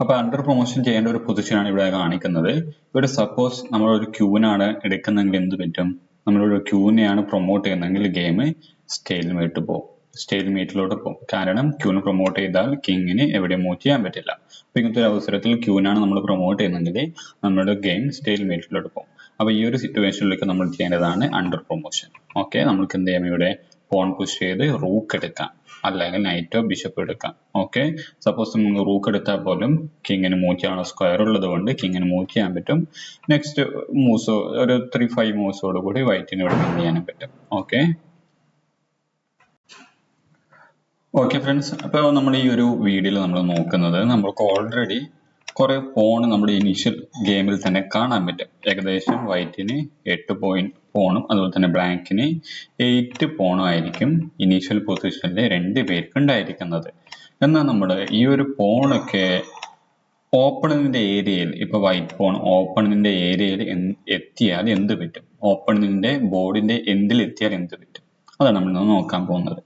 അപ്പൊ under promotion ചെയ്യേണ്ട ഒരു പൊസിഷനാണ് ഇവിടെ കാണിക്കുന്നത്. ഇവിടെ സപ്പോസ് നമ്മൾ ഒരു ക്യൂവിനാണ് എടുക്കുന്നെങ്കിൽ എന്ത് പറ്റും? നമ്മളൊരു ക്യൂവിനെയാണ് പ്രൊമോട്ട് ചെയ്യുന്നതെങ്കിൽ ഗെയിം സ്റ്റേൽമേറ്റ് പോകും. സ്റ്റേൽമേറ്റിലോട്ട് പോകും. കാരണം ക്യൂന് പ്രൊമോട്ട് ചെയ്താൽ കിങ്ങിന് എവിടെ മൂവ് ചെയ്യാൻ പറ്റില്ല. അപ്പൊ ഇങ്ങനത്തെ ഒരു അവസരത്തിൽ ക്യൂവിനാണ് നമ്മൾ പ്രൊമോട്ട് ചെയ്യുന്നതെങ്കിൽ നമ്മുടെ ഗെയിം സ്റ്റേൽമേറ്റിലോട്ട് പോകും. അപ്പൊ ഈ ഒരു സിറ്റുവേഷനിലേക്ക് നമ്മൾ ചെയ്യേണ്ടതാണ് അണ്ടർ പ്രൊമോഷൻ ഓക്കെ നമ്മൾക്ക് എന്ത് ചെയ്യാം ഇവിടെ പോൺ പുഷ് ചെയ്ത് റൂക്ക് എടുക്കാം. അല്ലെങ്കിൽ നൈറ്റോ ബിഷപ്പ് എടുക്കാം. ഓക്കെ സപ്പോസ് നിങ്ങൾ റൂക്ക് എടുത്താൽ പോലും കിങ്ങിന് മൂവ് ചെയ്യാനുള്ള സ്ക്വയർ ഉള്ളത് കൊണ്ട് കിങ്ങിന് മൂവ് ചെയ്യാൻ പറ്റും. നെക്സ്റ്റ് മൂവ്സ് ഒരു ത്രീ ഫൈവ് മൂവ്സോട് കൂടി വൈറ്റിന് ഇവിടെ വിൻ ചെയ്യാനും പറ്റും. ഓക്കെ ഓക്കെ ഫ്രണ്ട്സ് അപ്പോൾ നമ്മൾ ഈ ഒരു വീഡിയോയിൽ നമ്മൾ നോക്കുന്നത് നമ്മൾക്ക് ഓൾറെഡി കുറെ പോൺ നമ്മുടെ ഇനീഷ്യൽ ഗെയിമിൽ തന്നെ കാണാൻ പറ്റും. ഏകദേശം വൈറ്റിന് എട്ട് പോയിന്റ് പോണും അതുപോലെ തന്നെ ബ്ലാക്കിന് എയ്റ്റ് പോണും ആയിരിക്കും ഇനീഷ്യൽ പൊസിഷനിൽ രണ്ട് പേർക്ക് ഉണ്ടായിരിക്കുന്നത്. എന്നാൽ നമ്മുടെ ഈ ഒരു പോണൊക്കെ ഓപ്പണിന്റെ ഏരിയയിൽ ഇപ്പൊ വൈറ്റ് പോൺ ഓപ്പണിന്റെ ഏരിയയിൽ എത്തിയാൽ എന്ത് പറ്റും? ഓപ്പണിന്റെ ബോർഡിന്റെ എൻഡിൽ എത്തിയാൽ എന്ത് പറ്റും? അതാണ് നമ്മൾ നോക്കാൻ പോകുന്നത്.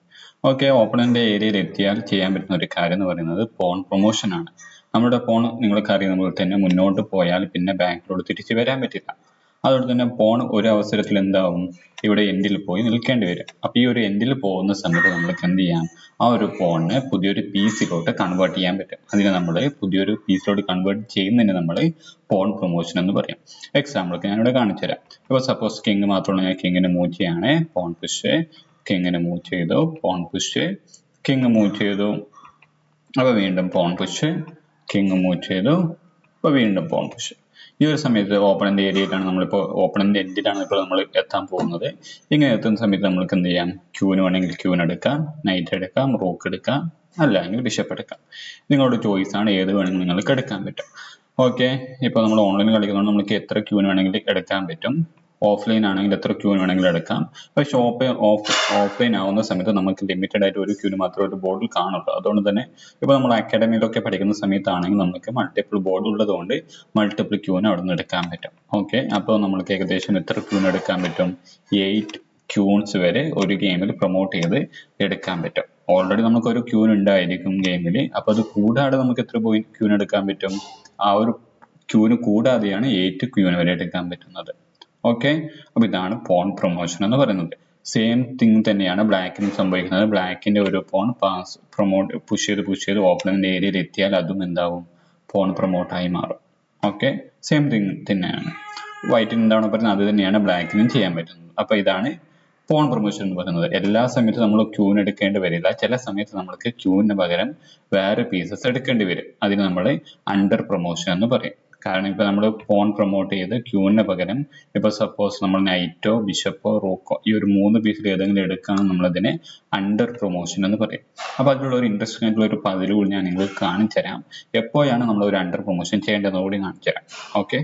ഓക്കെ ഓപ്പണിന്റെ ഏരിയയിൽ എത്തിയാൽ ചെയ്യാൻ പറ്റുന്ന ഒരു കാര്യം എന്ന് പറയുന്നത് പോൺ പ്രൊമോഷൻ ആണ്. നമ്മുടെ പോൺ നിങ്ങൾക്ക് അറിയുന്ന പോലെ തന്നെ മുന്നോട്ട് പോയാൽ പിന്നെ ബാങ്കിലോട്ട് തിരിച്ചു വരാൻ പറ്റില്ല. അതുകൊണ്ട് തന്നെ പോൺ ഒരു അവസരത്തിൽ എന്താവും? ഇവിടെ എൻഡിൽ പോയി നിൽക്കേണ്ടി വരും. അപ്പൊ ഈ ഒരു എൻഡിൽ പോകുന്ന സമയത്ത് നമ്മൾക്ക് എന്ത് ചെയ്യാം? ആ ഒരു പോണിനെ പുതിയൊരു പീസിലോട്ട് കൺവേർട്ട് ചെയ്യാൻ പറ്റും. അതിനെ നമ്മൾ പുതിയൊരു പീസിലോട്ട് കൺവേർട്ട് ചെയ്യുന്നതിന് നമ്മൾ പോൺ പ്രൊമോഷൻ എന്ന് പറയും. എക്സാമ്പിൾക്ക് ഞാനിവിടെ കാണിച്ചു തരാം ഇപ്പൊ സപ്പോസ് കിങ് മാത്രമുള്ള ഞാൻ കിങ്ങിനെ മൂവ് ഫോൺ പോൺ പുഷ് കിങ്ങിനെ മൂവ് ചെയ്തു പോൺ പുഷ് കിങ് മൂവ് ചെയ്തു അപ്പൊ വീണ്ടും പോൺ പുഷ് കിങ് മൂവ് ചെയ്തു അപ്പൊ വീണ്ടും പോൺ പുഷ് ഈ ഒരു സമയത്ത് ഓപ്പണിന്റെ ഏരിയയിലാണ് നമ്മളിപ്പോൾ ഓപ്പണിന്റെ എൻഡിലാണ് ഇപ്പോൾ നമ്മൾ എത്താൻ പോകുന്നത്. ഇങ്ങനെ എത്തുന്ന സമയത്ത് നമ്മൾക്ക് എന്ത് ചെയ്യാം? ക്യൂന് വേണമെങ്കിൽ ക്യൂൻ എടുക്കാം നൈറ്റ് എടുക്കാം റോക്ക് എടുക്കാം അല്ലെങ്കിൽ ബിഷപ്പ് എടുക്കാം. നിങ്ങളുടെ ചോയ്സ് ആണ് ഏത് വേണമെങ്കിലും നിങ്ങൾക്ക് എടുക്കാൻ പറ്റും. ഓക്കെ ഇപ്പോൾ നമ്മൾ ഓൺലൈൻ കളിക്കുന്നതുകൊണ്ട് നമുക്ക് എത്ര ക്യൂന് വേണമെങ്കിൽ എടുക്കാൻ പറ്റും? ഓഫ്ലൈൻ ആണെങ്കിൽ എത്ര ക്യൂ വേണമെങ്കിലും എടുക്കാം. പക്ഷെ ഓപ്പൺ ഓഫ് ഓഫ്ലൈൻ ആവുന്ന സമയത്ത് നമുക്ക് ലിമിറ്റഡ് ആയിട്ട് ഒരു ക്യൂന് മാത്രമേ ഒരു ബോർഡിൽ കാണുള്ളൂ. അതുകൊണ്ട് തന്നെ ഇപ്പോൾ നമ്മൾ അക്കാഡമിയിലൊക്കെ പഠിക്കുന്ന സമയത്താണെങ്കിൽ നമുക്ക് മൾട്ടിപ്പിൾ ബോർഡ് ഉള്ളതുകൊണ്ട് മൾട്ടിപ്പിൾ ക്യൂന് അവിടെ നിന്ന് എടുക്കാൻ പറ്റും. ഓക്കെ അപ്പോൾ നമുക്ക് ഏകദേശം എത്ര ക്യൂന് എടുക്കാൻ പറ്റും? എയ്റ്റ് ക്യൂൺസ് വരെ ഒരു ഗെയിമിൽ പ്രൊമോട്ട് ചെയ്ത് എടുക്കാൻ പറ്റും. ഓൾറെഡി നമുക്ക് ഒരു ക്യൂൻ ഉണ്ടായിരിക്കും ഗെയിമിൽ അപ്പോൾ അത് കൂടാതെ നമുക്ക് എത്ര പോയി ക്യൂൻ എടുക്കാൻ പറ്റും? ആ ഒരു ക്യൂന് കൂടാതെയാണ് എയ്റ്റ് ക്യൂന് വരെ എടുക്കാൻ പറ്റുന്നത്. ഓക്കെ അപ്പൊ ഇതാണ് പോൺ പ്രൊമോഷൻ എന്ന് പറയുന്നത്. സെയിം തിങ് തന്നെയാണ് ബ്ലാക്കിനും സംഭവിക്കുന്നത്. ബ്ലാക്കിന്റെ ഒരു പോൺ പാസ് പ്രൊമോട്ട് പുഷ് ചെയ്ത് പുഷ് ചെയ്ത് ഓപ്പണിന്റെ ഏരിയയിൽ എത്തിയാൽ അതും എന്താവും? പോൺ പ്രൊമോട്ടായി മാറും. ഓക്കെ സെയിം തിങ് തന്നെയാണ്. വൈറ്റിന് എന്താണ് പറയുന്നത്? അത് തന്നെയാണ് ബ്ലാക്കിനും ചെയ്യാൻ പറ്റുന്നത്. അപ്പൊ ഇതാണ് പോൺ പ്രൊമോഷൻ എന്ന് പറയുന്നത്. എല്ലാ സമയത്തും നമ്മൾ ക്യൂൻ എടുക്കേണ്ടി വരില്ല. ചില സമയത്ത് നമ്മൾക്ക് ക്യൂവിന് പകരം വേറെ പീസസ് എടുക്കേണ്ടി വരും. അതിന് നമ്മൾ അണ്ടർ പ്രൊമോഷൻ എന്ന് പറയും. കാരണം ഇപ്പൊ നമ്മൾ പോൺ പ്രൊമോട്ട് ചെയ്ത് ക്യൂവിന് പകരം ഇപ്പൊ സപ്പോസ് നമ്മൾ നൈറ്റോ ബിഷപ്പോ റോക്കോ ഈ ഒരു മൂന്ന് പീസിൽ ഏതെങ്കിലും എടുക്കുകയാണെങ്കിൽ നമ്മളതിനെ അണ്ടർ പ്രൊമോഷൻ എന്ന് പറയും. അപ്പൊ അതിലുള്ള ഒരു ഇൻട്രസ്റ്റിംഗ് ആയിട്ടുള്ള ഒരു പതിവ് ഞാൻ നിങ്ങൾക്ക് കാണിച്ചു തരാം എപ്പോഴാണ് നമ്മൾ ഒരു അണ്ടർ പ്രൊമോഷൻ ചെയ്യേണ്ടതെന്ന് കൂടി കാണിച്ചു തരാം ഓക്കെ